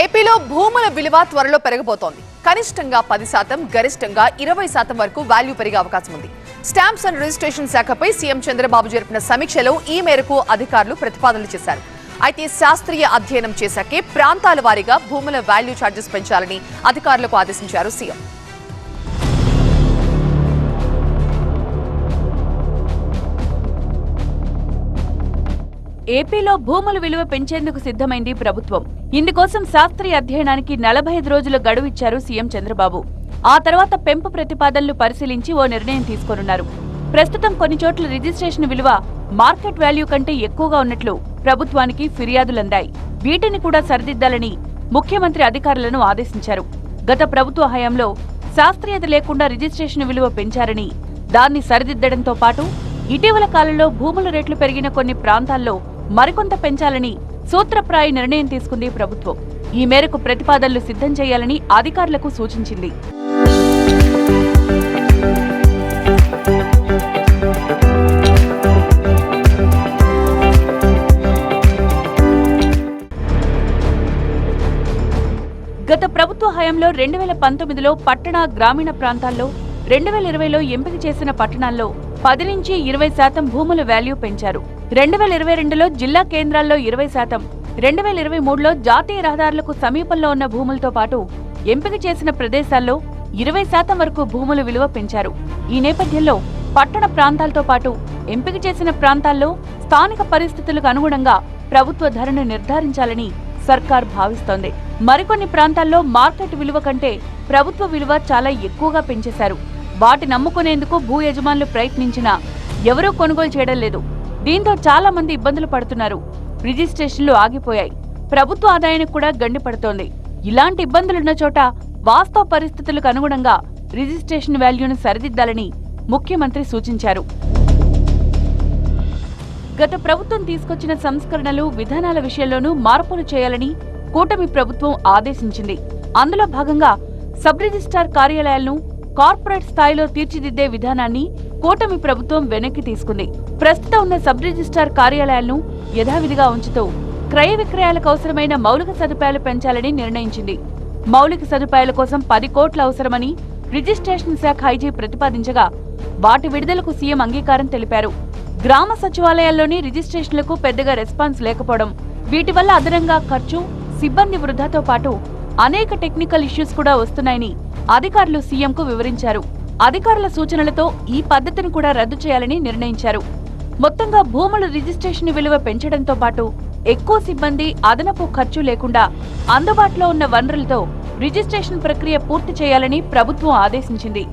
ఏపీలో భూముల విలువ త్వరలో పెరగబోతోంది కనిష్టంగా పది శాతం గరిష్టంగా ఇరవై శాతం వరకు వాల్యూ పెరిగే అవకాశం ఉంది. స్టాంప్స్ అండ్ రిజిస్ట్రేషన్ శాఖపై సీఎం చంద్రబాబు జరిపిన సమీక్షలో ఈ మేరకు అధికారులు ప్రతిపాదనలు చేశారు. అయితే శాస్త్రీయ అధ్యయనం చేశాకే ప్రాంతాల వారీగా భూముల వాల్యూ ఛార్జెస్ పెంచాలని అధికారులకు ఆదేశించారు సీఎం. ఏపీలో భూముల విలువ పెంచేందుకు సిద్ధమైంది ప్రభుత్వం. ఇందుకోసం శాస్త్రీయ అధ్యయనానికి నలభై ఐదు రోజుల గడువు ఇచ్చారు సీఎం చంద్రబాబు. ఆ తర్వాత పెంపు ప్రతిపాదనలు పరిశీలించి ఓ నిర్ణయం తీసుకోనున్నారు. ప్రస్తుతం కొన్ని చోట్ల రిజిస్ట్రేషన్ విలువ మార్కెట్ వాల్యూ కంటే ఎక్కువగా ఉన్నట్లు ప్రభుత్వానికి ఫిర్యాదులందాయి. వీటిని కూడా సరిదిద్దాలని ముఖ్యమంత్రి అధికారులను ఆదేశించారు. గత ప్రభుత్వ హయాంలో శాస్త్రీయత లేకుండా రిజిస్ట్రేషన్ విలువ పెంచారని దాన్ని సరిదిద్దడంతో పాటు ఇటీవల కాలంలో భూముల రేట్లు పెరిగిన కొన్ని ప్రాంతాల్లో మరికొంత పెంచాలని సూత్రప్రాయ నిర్ణయం తీసుకుంది ప్రభుత్వం. ఈ మేరకు ప్రతిపాదనలు సిద్ధం చేయాలని అధికారులకు సూచించింది. గత ప్రభుత్వ హయాంలో రెండు వేల పంతొమ్మిదిలో పట్టణ గ్రామీణ ప్రాంతాల్లో రెండు వేల ఇరవైలో ఎంపిక చేసిన పట్టణాల్లో పది నుంచి ఇరవై శాతం భూముల వాల్యూ పెంచారు. రెండు వేల ఇరవై రెండులో జిల్లా కేంద్రాల్లో ఇరవై శాతం రెండు వేల ఇరవై మూడులో జాతీయ రహదారులకు సమీపంలో ఉన్న భూములతో పాటు ఎంపిక చేసిన ప్రదేశాల్లో ఇరవై శాతం వరకు భూముల విలువ పెంచారు. ఈ నేపథ్యంలో పట్టణ ప్రాంతాలతో పాటు ఎంపిక చేసిన ప్రాంతాల్లో స్థానిక పరిస్థితులకు అనుగుణంగా ప్రభుత్వ ధరను నిర్ధారించాలని సర్కార్ భావిస్తోంది. మరికొన్ని ప్రాంతాల్లో మార్కెట్ విలువ కంటే ప్రభుత్వ విలువ చాలా ఎక్కువగా పెంచేశారు. వాటి నమ్ముకునేందుకు భూ యజమానులు ప్రయత్నించినా ఎవరూ కొనుగోలు చేయడం లేదు. దీంతో చాలా మంది ఇబ్బందులు పడుతున్నారు. రిజిస్ట్రేషన్లు ఆగిపోయాయి. ప్రభుత్వ ఆదాయానికి కూడా గండి పడుతోంది. ఇలాంటి ఇబ్బందులున్న చోట వాస్తవ పరిస్థితులకు అనుగుణంగా రిజిస్ట్రేషన్ వాల్యూను సరిదిద్దాలని ముఖ్యమంత్రి సూచించారు. గత ప్రభుత్వం తీసుకొచ్చిన సంస్కరణలు విధానాల విషయంలోనూ మార్పులు చేయాలని కూటమి ప్రభుత్వం ఆదేశించింది. అందులో భాగంగా సబ్ రిజిస్ట్రార్ కార్యాలయాలను కార్పొరేట్ స్థాయిలో తీర్చిదిద్దే విధానాన్ని కూటమి ప్రభుత్వం వెనక్కి తీసుకుంది. ప్రస్తుతం ఉన్న సబ్ రిజిస్ట్రార్ కార్యాలయాలను యథావిధిగా ఉంచుతూ క్రయ విక్రయాలకు అవసరమైన మౌలిక సదుపాయాలు పెంచాలని నిర్ణయించింది. మౌలిక సదుపాయాల కోసం పది కోట్ల అవసరమని రిజిస్ట్రేషన్ శాఖ ఐజీ ప్రతిపాదించగా వాటి విడుదలకు సీఎం అంగీకారం తెలిపారు. గ్రామ సచివాలయాల్లోని రిజిస్ట్రేషన్లకు పెద్దగా రెస్పాన్స్ లేకపోవడం వీటి వల్ల అదనంగా ఖర్చు సిబ్బంది వృధాతో పాటు అనేక టెక్నికల్ ఇష్యూస్ కూడా వస్తున్నాయని అధికారులు సీఎంకు వివరించారు. అధికారుల సూచనలతో ఈ పద్ధతిని కూడా రద్దు చేయాలని నిర్ణయించారు. మొత్తంగా భూముల రిజిస్ట్రేషన్ విలువ పెంచడంతో పాటు ఎక్కువ సిబ్బంది అదనపు ఖర్చు లేకుండా అందుబాటులో ఉన్న వనరులతో రిజిస్ట్రేషన్ ప్రక్రియ పూర్తి చేయాలని ప్రభుత్వం ఆదేశించింది.